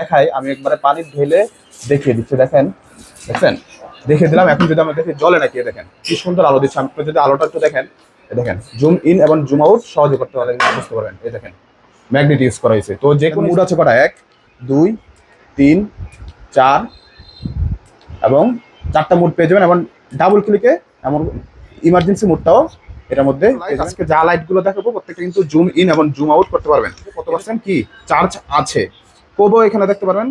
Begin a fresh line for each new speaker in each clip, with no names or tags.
দেখাই আমি একবারে পানি ঢেলে দেখিয়ে দিচ্ছি দেখেন দেখছেন দেখে দিলাম এখন যদি আমরা দেখি জলে নাকি দেখেন কি সুন্দর আলো দিচ্ছে। আপনি যদি আলোটা একটু দেখেন দেখেন জুম ইন এবং জুম আউট সহজে করতে পারেন বুঝতে পারবেন এই দেখেন ম্যাগনেট ইউজ করা হয়েছে। তো যে কোনো মুড আছে কটা? এক দুই তিন চার এবং চারটা মুড পেয়ে যাবেন এবং ডাবল ক্লিকে এমন ইমার্জেন্সি মুডটাও এটার মধ্যে আজকে যা লাইটগুলো দেখাবো প্রত্যেকটা কিন্তু জুম ইন এবং জুম আউট করতে পারবেন। কত পার্সেন্ট কি? চার্জ আছে। কোবও এখানে দেখতে পারবেন।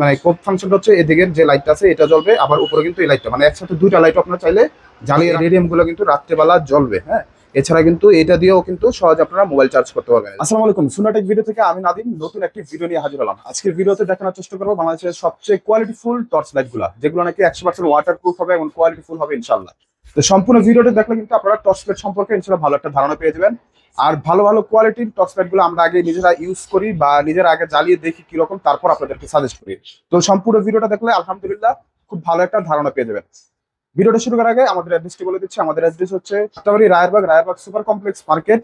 মানে কোব ফাংশনটা হচ্ছে এদিকের যে লাইটটা আছে এটা জ্বলবে আবার উপরে কিন্তু এই লাইটটা মানে একসাথে দুইটা লাইট আপনারা চাইলে জ্বালিয়ে রেডিয়ামগুলো কিন্তু রাত্রেবেলা জ্বলবে হ্যাঁ? এছাড়া কিন্তু এটা দিয়েও কিন্তু সহজ আপনারা মোবাইল চার্জ করতে পারবেন। আসসালামু আলাইকুম। সুনাটেক ভিডিও থেকে আমি নাদিম নতুন একটি ভিডিও নিয়ে হাজির হলাম। আজকের ভিডিওতে দেখানোর চেষ্টা করব বাংলাদেশের সবচেয়ে কোয়ালিটিফুল টর্চ লাইটগুলা যেগুলো নাকি একশো পার্সেন্ট ওয়াটার প্রুফ হবে এবং কোয়ালিটিফুল হবে ইনশাল্লাহ তো সম্পূর্ণ ভিডিওটা দেখলে কিন্তু আপনারা টর্চ লাইট সম্পর্কে ইনশাল্লাহ ভালো একটা ধারণা পেয়ে যাবেন। আর ভালো ভালো কোয়ালিটির টর্চ লাইটগুলো আমরা আগে নিজেরা ইউজ করি বা নিজেরা আগে জ্বালিয়ে দেখি কীরকম, তারপর আপনাদেরকে সাজেস্ট করি। তো সম্পূর্ণ ভিডিওটা দেখলে আলহামদুলিল্লাহ খুব ভালো একটা ধারণা পেয়ে যাবেন। ভিডিওটা শুরু করার আগে আমাদের অ্যাড্রেসটি বলে দিচ্ছি। আমাদের অ্যাড্রেস হচ্ছে Chatabari Rayerbag Rayerbag super complex market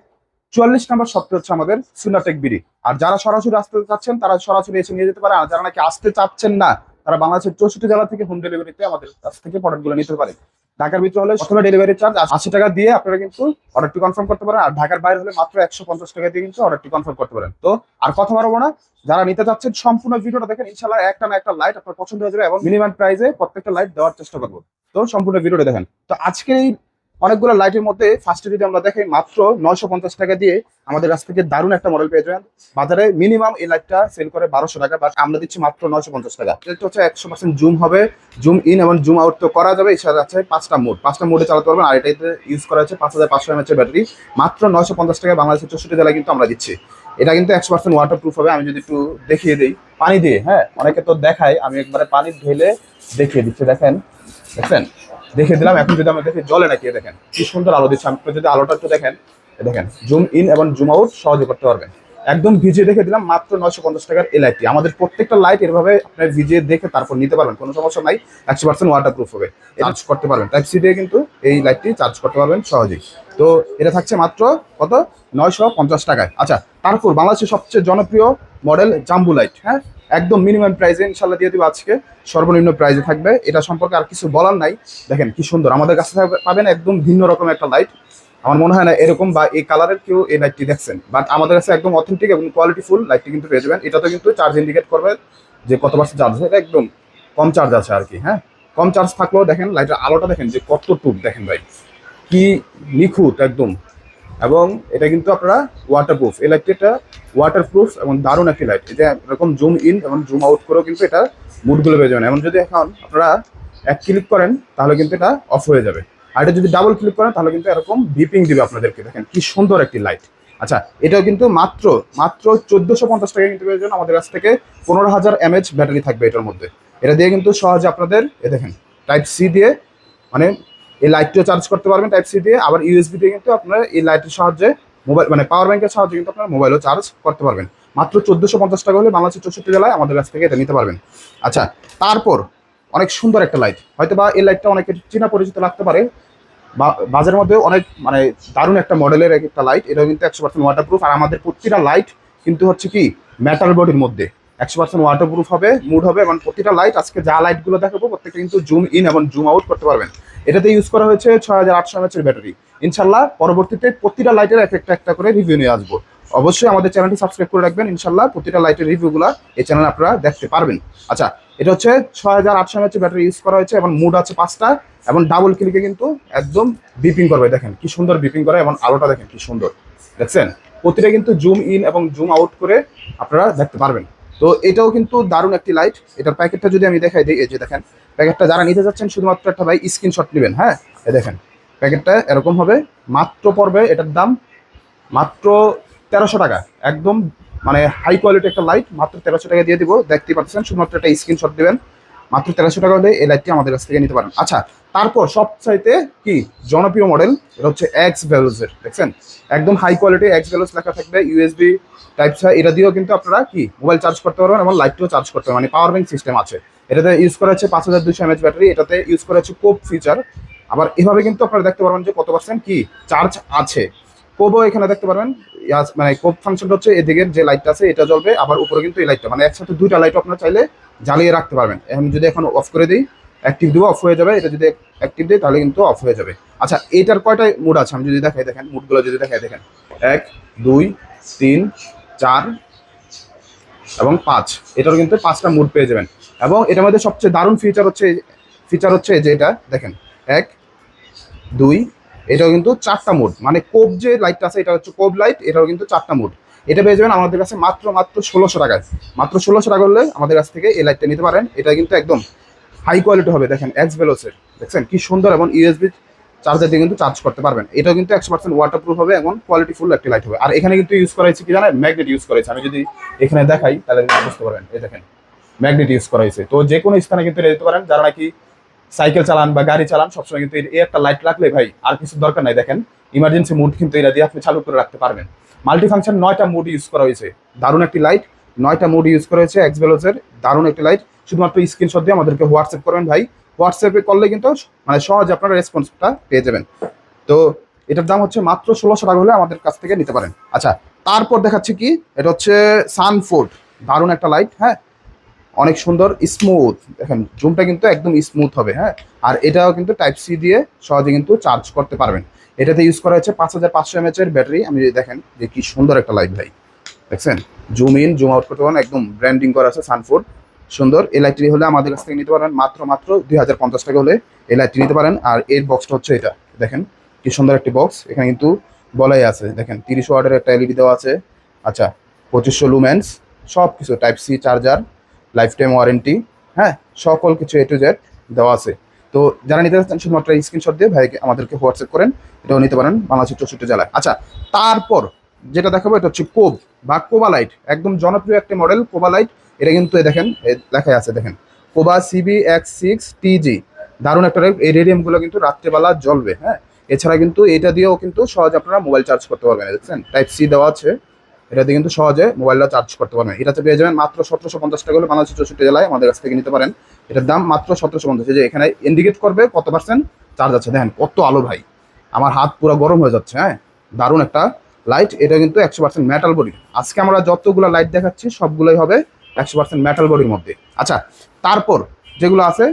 চুয়াল্লিশ নম্বর সপ্তাহ হচ্ছে আমাদের সুনাটেক বিডি। আর যারা সরাসরি আসতে চাচ্ছেন, তারা সরাসরি এসে নিয়ে যেতে পারে। আর যারা নাকি আসতে চাচ্ছেন না, তারা বাংলাদেশের চৌষট্টি জেলা থেকে হোম ডেলিভারিতে আমাদের কাছ থেকে প্রোডাক্টগুলো নিতে পারে। ঢাকার ভিতরে হলে প্রথমে ডেলিভারি চার্জ আশি টাকা দিয়ে আপনারা কিন্তু অর্ডারটি কনফার্ম করতে পারেন। আর ঢাকার বাইরে হলে মাত্র একশো পঞ্চাশ টাকা দিয়ে কিন্তু অর্ডারটি কনফার্ম করতে পারেন। তো আর কথা বাড়বো না। যারা নিতে চাচ্ছেন সম্পূর্ণ ভিডিওটা দেখেন ইনশাল্লাহ একটা না একটা লাইট আপনার পছন্দ হয়ে যাবে এবং মিনিমাম প্রাইসে প্রত্যেকটা লাইট দেওয়ার চেষ্টা করব। তো সম্পূর্ণ ভিডিওটা দেখেন। তো আজকের এই অনেকগুলো লাইটের মধ্যে ফার্স্টে যদি আমরা দেখি মাত্র নয়শো পঞ্চাশ টাকা দিয়ে আমাদের কাছ থেকে দারুণ একটা মডেল পেয়ে যাবেন। বাজারে মিনিমাম এই লাইটটা সেল করে বারোশো টাকা বাট আমরা দিচ্ছি মাত্র নয়শো পঞ্চাশ টাকা। এটা হচ্ছে একশো পার্সেন্ট জুম হবে জুম ইন এবং জুম আউট তো করা যাবে, এছাড়া আছে পাঁচটা মোড পাঁচটা মোডে চালাতে পারবেন, আর এটাতে ইউজ করা হচ্ছে পাঁচ হাজার পাঁচশো এমএচের ব্যাটারি মাত্র নয়শো পঞ্চাশ টাকা বাংলাদেশের চৌষট্টি জেলায় কিন্তু আমরা দিচ্ছি। এটা কিন্তু একশো পার্সেন্ট ওয়াটার প্রুফ হবে, আমি যদি একটু দেখিয়ে দিই। পানি দিয়ে হ্যাঁ অনেকে তো দেখায়, আমি একবারে পানি ঢেলে দেখিয়ে দিচ্ছি, দেখেন দেখছেন দেখে দিলাম। এখন যদি আমরা দেখি, জলে নাকি দেখেন, কি সুন্দর আলো দিচ্ছে। আপনি যদি আলোটা একটু দেখেন দেখেন জুম ইন এবং জুম আউট সহজে করতে পারবেন। একদম ভিজিয়ে দেখে দিলাম, মাত্র নয়শো পঞ্চাশ টাকার এই আমাদের প্রত্যেকটা লাইট এভাবে আপনার ভিজিয়ে দেখে তারপর নিতে পারবেন, কোনো সমস্যা নাই। একশো পার্সেন্ট ওয়াটার প্রুফ হবে। চার্জ করতে পারবেন। টাইপ সি দিয়ে কিন্তু এই লাইটটি চার্জ করতে পারবেন সহজেই। তো এটা থাকছে মাত্র কত? নয়শো পঞ্চাশ টাকায়। আচ্ছা তারপর বাংলাদেশের সবচেয়ে জনপ্রিয় মডেল জাম্বু লাইট হ্যাঁ? একদম মিনিমাম প্রাইসে ইনশাল্লাহ দিয়ে দিব আজকে। সর্বনিম্ন প্রাইসে থাকবে। এটা সম্পর্কে আর কিছু বলার নাই। দেখেন কি সুন্দর। আমাদের কাছে পাবেন একদম ভিন্ন রকম একটা লাইট আমার মনে হয় না এরকম বা এই কালারের কেউ এই লাইটটি দেখছেন। বাট আমাদের কাছে একদম অথেন্টিক এবং কোয়ালিটি ফুল লাইটটি কিন্তু পেয়ে যাবেন। এটাতে কিন্তু চার্জ ইন্ডিকেট করবে যে কত পার্সেন্ট চার্জ এটা একদম কম চার্জ আছে আর কি হ্যাঁ? কম চার্জ থাকলেও দেখেন লাইটের আলোটা দেখেন যে কত টুক দেখেন ভাই। কি নিখুঁত একদম। এবং এটা কিন্তু আপনারা ওয়াটারপ্রুফ এই লাইটটি একটা ওয়াটারপ্রুফ এবং দারুণ একটি লাইট এটা এরকম জুম ইন এবং জুম আউট করেও কিন্তু এটা মুডগুলো পেয়ে যাবেন এমন যদি এখন আপনারা এক ক্লিক করেন, তাহলে কিন্তু এটা অফ হয়ে যাবে। আর এটা যদি ডাবল ক্লিক করেন, তাহলে কিন্তু এরকম বিপিং দিবে আপনাদেরকে। দেখেন, কি সুন্দর একটি লাইট আচ্ছা এটাও কিন্তু মাত্র মাত্র চোদ্দোশো পঞ্চাশ টাকা কিন্তু আমাদের কাছ থেকে পনেরো হাজার এমএচ ব্যাটারি থাকবে এটার মধ্যে। এটা দিয়ে কিন্তু সহজে আপনাদের, এ দেখেন টাইপ সি দিয়ে মানে এই লাইটটিও চার্জ করতে পারবেন টাইপ সি দিয়ে, আবার ইউএসবি দিয়ে কিন্তু আপনারা এই লাইটের সাহায্যে মোবাইল মানে পাওয়ার ব্যাংকের সাহায্যে কিন্তু আপনারা মোবাইলও চার্জ করতে পারবেন। মাত্র চোদ্দোশো পঞ্চাশ টাকা হলে বাংলাদেশের চৌষট্টি জেলায় আমাদের কাছ থেকে এটা নিতে পারবেন। আচ্ছা তারপর অনেক সুন্দর একটা লাইট হয়তো বা এই লাইটটা অনেকের চেনা পরিচিত লাগতে পারে। বা, বাজারের মধ্যে অনেক মানে দারুণ একটা মডেলের একটা লাইট এটাও কিন্তু একশো পার্সেন্ট ওয়াটারপ্রুফ আর আমাদের প্রতিটা লাইট কিন্তু হচ্ছে কি ম্যাটার বডির মধ্যে। একশো পার্সেন্ট ওয়াটারপ্রুফ হবে মুড হবে এবং প্রতিটা লাইট আজকে যা লাইটগুলো দেখাবো প্রত্যেকটা কিন্তু জুম ইন এবং জুম আউট করতে পারবেন। এটাতে ইউজ করা হয়েছে ছয় হাজার আটশো এমএচের ব্যাটারি ইনশাল্লাহ পরবর্তীতে প্রতিটা লাইটের এক একটা একটা করে রিভিউ নিয়ে আসব। অবশ্যই আমাদের চ্যানেলটি সাবস্ক্রাইব করে রাখবেন। ইনশাল্লাহ প্রতিটা লাইটের রিভিউগুলো এই চ্যানেলে আপনারা দেখতে পারবেন। আচ্ছা এটা হচ্ছে ছয় হাজার আটশো এমএচের ব্যাটারি ইউজ করা হয়েছে এবং মুড আছে পাঁচটা এবং ডাবল ক্লিকে কিন্তু একদম বিপিং করবে। দেখেন কি সুন্দর বিপিং করে এবং আলোটা দেখেন কি সুন্দর। দেখছেন? প্রতিটা কিন্তু জুম ইন এবং জুম আউট করে আপনারা দেখতে পারবেন। তো এটাও কিন্তু দারুণ একটি লাইট এটার প্যাকেটটা যদি আমি দেখাই দিই, এই যে দেখেন প্যাকেটটা যারা নিতে যাচ্ছেন, শুধুমাত্র একটা ভাই স্ক্রিনশট নেবেন হ্যাঁ? এ দেখেন প্যাকেটটা এরকম হবে, মাত্র পড়বে এটার দাম মাত্র তেরোশো টাকা। একদম মানে হাই কোয়ালিটি একটা লাইট মাত্র তেরোশো টাকা দিয়ে দিব। দেখতে পাচ্ছেন, শুধুমাত্র একটা স্ক্রিনশট দিবেন। মাত্র তেরোশো টাকা হলে এই লাইটটি আমাদের কাছ থেকে নিতে পারেন। আচ্ছা তারপর সবচাইতে কি জনপ্রিয় মডেল এটা হচ্ছে এক্স ভ্যালুজের দেখছেন? একদম হাই কোয়ালিটি এক্স ভ্যালুজ লেখা থাকবে ইউএসবি টাইপ সা এটা দিয়েও কিন্তু আপনারা কি মোবাইল চার্জ করতে পারবেন এবং লাইটটিও চার্জ করতে পারবেন মানে পাওয়ার ব্যাংক সিস্টেম আছে। এটাতে ইউজ করা হচ্ছে পাঁচ হাজার দুশো এমএচ ব্যাটারি এটাতে ইউজ করা হচ্ছে কোপ ফিচার আবার এভাবে কিন্তু আপনারা দেখতে পারবেন যে কত পার্সেন্ট কি চার্জ আছে। কোবও এখানে দেখতে পারবেন মানে কোব ফাংশনটা হচ্ছে এদিকের যে লাইটটা আছে, এটা জ্বলবে, আবার উপরে কিন্তু এই লাইটটা মানে একসাথে দুইটা লাইট আপনারা চাইলে জ্বালিয়ে রাখতে পারবেন। এখন যদি এখন অফ করে দিই অ্যাক্টিভ দিব অফ হয়ে যাবে। এটা যদি অ্যাক্টিভ দিই, তাহলে কিন্তু অফ হয়ে যাবে। আচ্ছা এটার কয়টা মুড আছে? আমি যদি দেখাই, দেখেন মুডগুলো যদি দেখাই, দেখেন। এক, দুই, তিন, চার এবং পাঁচ। এটার কিন্তু পাঁচটা মুড পেয়ে যাবেন। এবং এটার মধ্যে সবচেয়ে দারুণ ফিচার হচ্ছে ফিচার হচ্ছে যে এটা, দেখেন। এক, দুই এটাও কিন্তু চারটা মুড মানে কোব যে লাইটটা আছে, এটা হচ্ছে কোব লাইট এটাও কিন্তু চারটা মুড এটা পেয়ে যাবেন আমাদের কাছে মাত্র মাত্র ষোলোশো টাকায়। মাত্র ষোলোশো টাকা হলে আমাদের কাছ থেকে এই লাইটটা নিতে পারেন। এটা কিন্তু একদম হাই কোয়ালিটি হবে, দেখেন এক্স বেলোসের দেখছেন? কি সুন্দর এবং ইউএসবি চার্জার দিয়ে কিন্তু চার্জ করতে পারবেন। এটাও কিন্তু একশো পার্সেন্ট ওয়াটার প্রুফ হবে এবং কোয়ালিটি ফুল একটি লাইট হবে। আর এখানে কিন্তু ইউজ করা হয়েছে কি জানেন? ম্যাগনেট ইউজ করা আমি যদি এখানে দেখাই, তাহলে বুঝতে পারবেন। এই দেখেন ম্যাগনেট ইউজ করা হয়েছে। তো যে কোনো স্থানে কিন্তু দিতে পারেন। যারা নাকি সাইকেল চালান বা গাড়ি চালান, সবসময় কিন্তু এই একটা লাইট রাখলে ভাই আর কিছু দরকার নাই। দেখেন ইমার্জেন্সি মুড কিন্তু এটা দিয়ে আপনি চালু করে রাখতে পারবেন। মাল্টি ফাংশন নয়টা মুড ইউজ করা হয়েছে। দারুণ একটি লাইট নয়টা মুড ইউজ করা হয়েছে এক্সবেলোসের দারুণ একটি লাইট শুধুমাত্র স্ক্রিনশট দিয়ে আমাদেরকে হোয়াটসঅ্যাপ করবেন ভাই। হোয়াটসঅ্যাপে করলে কিন্তু মানে সহজে আপনারা রেসপন্সটা পেয়ে যাবেন। তো এটার দাম হচ্ছে মাত্র ষোলোশো টাকা হলে আমাদের কাছ থেকে নিতে পারেন। আচ্ছা তারপর দেখাচ্ছি কি? এটা হচ্ছে সানফোর্ড দারুণ একটা লাইট হ্যাঁ? অনেক সুন্দর স্মুথ দেখেন জুমটা কিন্তু একদম স্মুথ হবে হ্যাঁ? আর এটাও কিন্তু টাইপ সি দিয়ে সহজে কিন্তু চার্জ করতে পারবেন। এটাতে ইউজ করা হয়েছে পাঁচ হাজার পাঁচশো এমএচ এর ব্যাটারি আমি দেখেন, যে কি সুন্দর একটা লাইট ভাই। দেখছেন? জুম ইন জুম আউট করতে পারেন। একদম ব্র্যান্ডিং করা আছে সানফোর্ড সুন্দর। এই লাইটটি হলে আমাদের কাছ থেকে নিতে পারেন মাত্র মাত্র দুই হাজার পঞ্চাশ টাকা হলে এই লাইটটি নিতে পারেন। আর এর বক্সটা হচ্ছে এটা। দেখেন, কি সুন্দর একটি বক্স এখানে কিন্তু বলাই আছে। দেখেন, তিরিশ ওয়াটের একটা এলইডি দেওয়া আছে। আচ্ছা পঁচিশশো লুমেন্স সব কিছু type C charger lifetime warranty হ্যাঁ সকল কিছু এ টু জেড দেওয়া আছে। তো যারা নিতে চাচ্ছেন শুধুমাত্র স্ক্রিনশট দিয়ে ভাইকে, আমাদেরকে হোয়াটসঅ্যাপ করেন, এটাও নিতে পারেন বাংলাদেশের চৌষট্টি জেলায়। আচ্ছা তারপর যেটা দেখাবো এটা হচ্ছে কোব বা কোবা লাইট একদম জনপ্রিয় একটা মডেল কোবা লাইট এটা কিন্তু দেখেন লেখাই আছে, দেখেন। কোবা সিবি এক্স সিক্স টিজি দারুণ একটা। এই রেডিয়ামগুলো কিন্তু রাত্রেবেলা জ্বলবে হ্যাঁ। এছাড়া কিন্তু এটা দিয়েও কিন্তু সহজে আপনারা মোবাইল চার্জ করতে পারবেন দেখছেন? টাইপ সি দেওয়া আছে। এটাতে কিন্তু সহজে মোবাইলটা চার্জ করতে পারবেন। এটাতে পেয়ে যাবেন মাত্র সতেরোশো পঞ্চাশ টাকা হলে বাংলাদেশের চৌষট্টি জেলায় আমাদের কাছ থেকে নিতে পারেন। এটার দাম মাত্র সতেরোশো পঞ্চাশ। যে এখানে ইন্ডিকেট করবে কত পার্সেন্ট চার্জ আছে। দেখেন, কত আলো ভাই। আমার হাত পুরো গরম হয়ে যাচ্ছে হ্যাঁ? দারুণ একটা লাইট এটা কিন্তু একশো পার্সেন্ট মেটাল বডি আজকে আমরা যতগুলো লাইট দেখাচ্ছি, সবগুলোই হবে একশো পার্সেন্ট মেটাল বডির মধ্যে। আচ্ছা তারপর যেগুলো আছে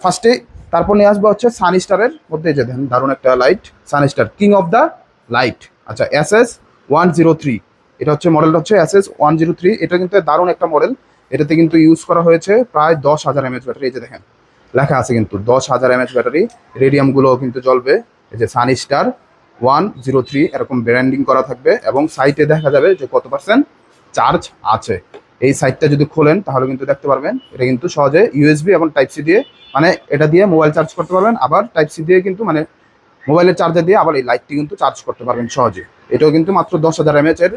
ফার্স্টে তারপর নিয়ে আসব হচ্ছে সানস্টারের মধ্যে। যে দেখেন, দারুণ একটা light Sunstar king of the light আচ্ছা S S one zero three এটা হচ্ছে মডেলটা হচ্ছে S S one zero three এটা কিন্তু দারুণ একটা মডেল এটাতে কিন্তু ইউজ করা হয়েছে প্রায় দশ হাজার এমএচ ব্যাটারি এই যে দেখেন। লেখা আছে কিন্তু দশ হাজার এমএচ ব্যাটারি রেডিয়ামগুলোও কিন্তু জ্বলবে। এই যে সানস্টার ওয়ান জিরো থ্রি এরকম ব্র্যান্ডিং করা থাকবে এবং সাইটে দেখা যাবে যে কত পার্সেন্ট চার্জ আছে। এই সাইটটা যদি খোলেন, তাহলে কিন্তু দেখতে পারবেন, এটা কিন্তু সহজে ইউএসবি এবং টাইপ সি দিয়ে মানে এটা দিয়ে মোবাইল চার্জ করতে পারবেন। আবার টাইপ সি দিয়ে কিন্তু মানে মোবাইলের চার্জার দিয়ে আবার এই লাইটটি কিন্তু চার্জ করতে পারবেন সহজে। এটাও কিন্তু মাত্র দশ হাজার এমএচ এর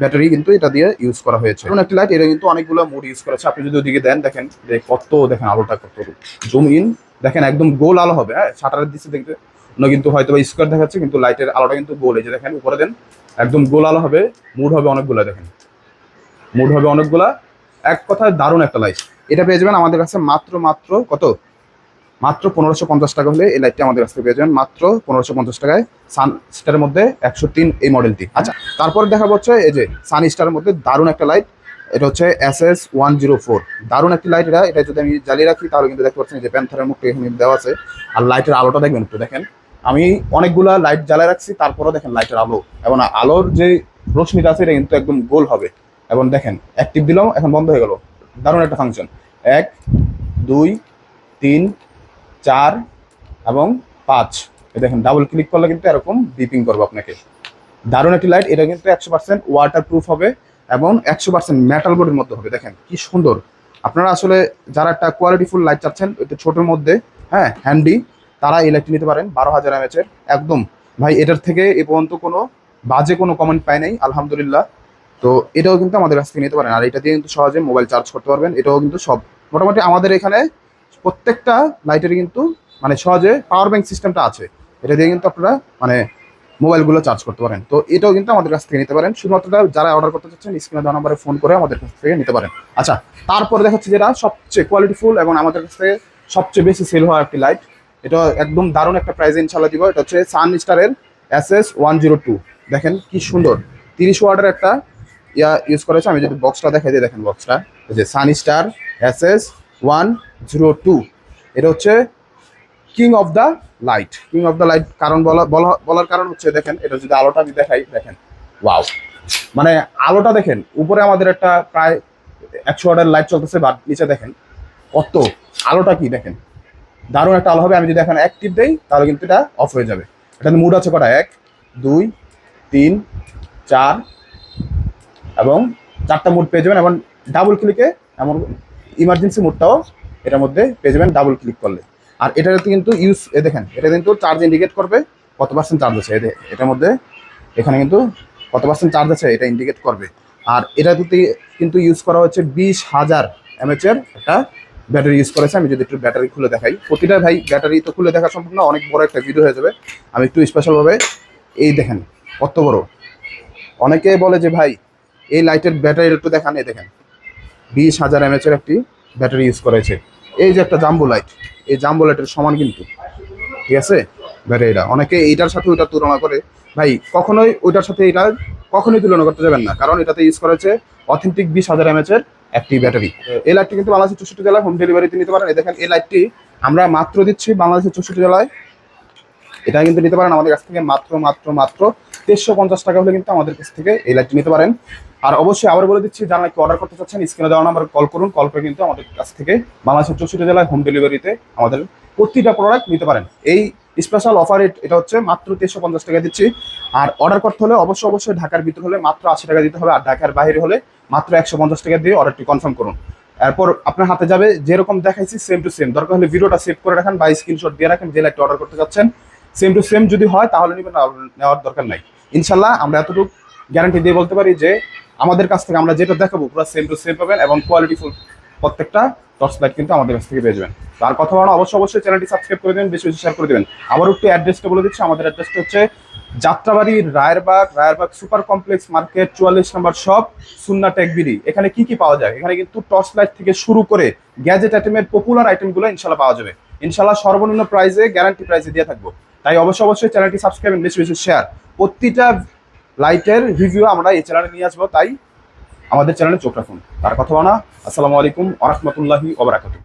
ব্যাটারি কিন্তু এটা দিয়ে ইউজ করা হয়েছে। এমন একটি লাইট এটা কিন্তু অনেকগুলো মোড ইউজ করেছে। আপনি যদি ওদিকে দেন, দেখেন যে কত, দেখেন আলোটা কত জুম ইন দেখেন একদম গোল আলো হবে হ্যাঁ? শাটারের দিচ্ছে দেখতে। কিন্তু হয়তো বা স্কোয়ার দেখাচ্ছে, কিন্তু লাইটের আলোটা কিন্তু গোল। এই যে দেখেন, উপরে দেন, একদম গোল আলো হবে মুড হবে অনেকগুলো, দেখেন। মুড হবে অনেকগুলা। এক কথায় দারুণ একটা লাইট এটা পেয়ে যাবেন আমাদের কাছে মাত্র মাত্র কত? মাত্র পনেরোশো পঞ্চাশ টাকা হলে এই লাইটটি আমাদের কাছ থেকে পেয়ে যাবেন। মাত্র পনেরোশো পঞ্চাশ টাকায় সান স্টারের মধ্যে একশো তিন এই মডেলটি আচ্ছা তারপরে দেখা হচ্ছে এই যে সান স্টারের মধ্যে দারুণ একটা লাইট এটা হচ্ছে S S one zero four দারুণ একটি লাইট এটা। এটা যদি আমি জ্বালিয়ে রাখি, তাহলে কিন্তু দেখতে পাচ্ছেন যে প্যান্থারের মুখটা এখানে দেওয়া আছে। আর লাইটের আলোটা দেখবেন একটু, দেখেন। আমি অনেকগুলা লাইট জ্বালিয়ে রাখছি, তারপরেও দেখেন লাইটের আলো। এবং আলোর যে রশ্মিটা আছে, এটা কিন্তু একদম গোল হবে। এবং দেখেন অ্যাক্টিভ দিলাম, এখন বন্ধ হয়ে গেল। দারুণ একটা ফাংশন এক, দুই, তিন চার এবং পাঁচ। দেখেন ডাবল ক্লিক করলে কিন্তু এরকম বিপিং করব আপনাকে। দারুণ একটি লাইট এটা কিন্তু একশো পার্সেন্ট ওয়াটার প্রুফ হবে এবং একশো পার্সেন্ট মেটাল বোর্ডের মধ্যে হবে। দেখেন, কি সুন্দর। আপনারা আসলে যারা একটা কোয়ালিটিফুল লাইট চাচ্ছেন একটু ছোটোর মধ্যে হ্যাঁ হ্যান্ডি তারা এই লাইটটি নিতে পারেন, বারো হাজার এমএচের একদম। ভাই, এটার থেকে এ পর্যন্ত কোনো বাজে কোনো কমেন্ট পাই নাই, আলহামদুলিল্লাহ। তো এটাও কিন্তু আমাদের কাছ থেকে নিতে পারেন। আর এটা দিয়ে কিন্তু সহজে মোবাইল চার্জ করতে পারবেন, এটাও কিন্তু সব। মোটামুটি আমাদের এখানে প্রত্যেকটা লাইটের কিন্তু মানে সহজে পাওয়ার ব্যাংক সিস্টেমটা আছে। এটা দিয়ে কিন্তু আপনারা মানে মোবাইলগুলো চার্জ করতে পারেন। তো এটাও কিন্তু আমাদের কাছ থেকে নিতে পারেন। শুধুমাত্র যারা অর্ডার করতে চাচ্ছেন স্ক্রিনে দেওয়া নাম্বারে ফোন করে আমাদের কাছ থেকে নিতে পারেন। আচ্ছা তারপরে দেখা যাচ্ছে যেটা সবচেয়ে কোয়ালিটিফুল এবং আমাদের কাছ থেকে সবচেয়ে বেশি সেল হওয়া একটি লাইট এটা একদম দারুণ একটা প্রাইস ইনশাল্লাহ দিব। এটা হচ্ছে সান স্টারের S S one zero two দেখেন কি সুন্দর। তিরিশ ওয়ার্ডের একটা ইয়া ইউজ করেছে। আমি যদি বক্সটা দেখাই দিই, দেখেন বক্সটা যে Sunny Star S S one zero two এটা হচ্ছে king of the light king of the light কারণ বলা বলা- বলার কারণ হচ্ছে, দেখেন, এটা যদি আলোটা আমি দেখাই, দেখেন ওয়াও মানে আলোটা দেখেন, উপরে আমাদের একটা প্রায় একশো ওয়াটের লাইট চলতেছে বা নিচে দেখেন, কত আলোটা কি, দেখেন। দারুণ একটা আলো হবে, আমি যদি এখন টিপ দেই, তাহলে কিন্তু এটা অফ হয়ে যাবে। এটাতে মুড আছে কটা? এক, দুই, তিন, চার, এবং চারটা মুড পেয়ে যাবেন, এবং ডাবল ক্লিকে এমন ইমার্জেন্সি মুডটাও এটার মধ্যে পেয়ে যাবেন ডাবল ক্লিক করলে। আর এটাতে কিন্তু ইউজ এ দেখেন, এটা কিন্তু চার্জ ইন্ডিকেট করবে কত পার্সেন্ট চার্জ আছে। এটার মধ্যে এখানে কিন্তু কত পার্সেন্ট চার্জ আছে এটা ইন্ডিকেট করবে। আর এটাতে কিন্তু ইউজ করা হচ্ছে বিশ হাজার এমএচের একটা ব্যাটারি ইউজ করেছে। আমি যদি একটু ব্যাটারি খুলে দেখাই। প্রতিটা ভাই ব্যাটারি তো খুলে দেখা সম্ভব না, অনেক বড় একটা ভিডিও হয়ে যাবে। আমি একটু স্পেশালভাবে এই দেখেন, কত বড়। অনেকে বলে যে ভাই, এই লাইটের ব্যাটারি একটু দেখান, এই দেখেন। বিশ হাজার এমএচের একটি ব্যাটারি ইউজ করেছে এই যে একটা জাম্বো লাইট এই জাম্বো লাইটের সমান কিন্তু। ঠিক আছে? ব্যাটারিটা অনেকে এইটার সাথে ওইটা তুলনা করে। ভাই, কখনোই ওইটার সাথে এটা কখনোই তুলনা করতে যাবেন না। কারণ এটাতে ইউজ করেছে অথেন্টিক বিশ হাজার এমএচের একটি ব্যাটারি। এই লাইটটি কিন্তু বাংলাদেশের চৌষট্টি জেলায় হোম ডেলিভারিতে নিতে পারেন। দেখেন, এই লাইটটি আমরা মাত্র দিচ্ছি বাংলাদেশের চৌষট্টি জেলায় এটা কিন্তু নিতে পারেন আমাদের কাছ থেকে মাত্র মাত্র মাত্র তেইশশো পঞ্চাশ টাকা হলে কিন্তু আমাদের কাছ থেকে এই লাইটটি নিতে পারেন। আর অবশ্যই আবার বলে দিচ্ছি, যারা নাকি অর্ডার করতে চাচ্ছেন স্ক্রিনে দেওয়া নাম্বার কল করুন। কল করে কিন্তু আমাদের কাছ থেকে বাংলাদেশের চৌষট্টি জেলায় হোম ডেলিভারিতে আমাদের প্রতিটা প্রোডাক্ট নিতে পারেন। এই স্পেশাল অফার এটা হচ্ছে মাত্র তেইশশো পঞ্চাশ টাকা দিচ্ছি। আর অর্ডার করতে হলে অবশ্যই অবশ্যই ঢাকার ভিতর হলে মাত্র আশি টাকা দিতে হবে, আর ঢাকার বাইরে হলে মাত্র একশো পঞ্চাশ টাকা দিয়ে অর্ডারটি কনফার্ম করুন। এরপর আপনার হাতে যাবে, যেরকম দেখাইছি সেম টু সেম দরকার হলে ভিডিওটা সেভ করে রাখেন বা স্ক্রিনশট দিয়ে রাখেন যে লাইটটা অর্ডার করতে চাচ্ছেন। সেম টু সেম যদি হয়, তাহলে নেবেন নেওয়ার দরকার নাই। ইনশাল্লাহ আমরা এতটুকু গ্যারান্টি দিয়ে বলতে পারি যে, আমাদের কাছ থেকে আমরা যেটা দেখাবো, পুরো সেম টু সেম পাবেন এবং কোয়ালিটি ফুল প্রত্যেকটা টর্চ লাইট কিন্তু আমাদের কাছ থেকে পেয়ে যাবেন। তার কথা বলা অবশ্যই অবশ্যই চ্যানেলটি সাবস্ক্রাইব করে দেবেন বেশি বেশি শেয়ার করে দেবেন। আবার একটু অ্যাড্রেসটা বলে দিচ্ছি, আমাদের অ্যাড্রেসটা হচ্ছে Jatrabari, Rayerbag Rayerbag super complex market চুয়াল্লিশ নম্বর শপ সুন্না টেকবিডি এখানে কি কি পাওয়া যায়? এখানে কিন্তু টর্চ লাইট থেকে শুরু করে গ্যাজেট আইটেমের পপুলার আইটেমগুলো ইনশাল্লাহ পাওয়া যাবে। ইনশাল্লাহ সর্বনিম্ন প্রাইসে গ্যারান্টি প্রাইসে দিয়ে থাকব। তাই অবশ্যই অবশ্যই চ্যানেলটি সাবস্ক্রাইব বেশি বেশি শেয়ার প্রতিটা লাইটের রিভিউ আমরা এই চ্যানেলে নিয়ে আসব, তাই আমাদের চ্যানেলে চোখ রাখুন। তার কথা বলা আসসালামু আলাইকুম আরহামতুল্লাহি ওবরাকাতুহ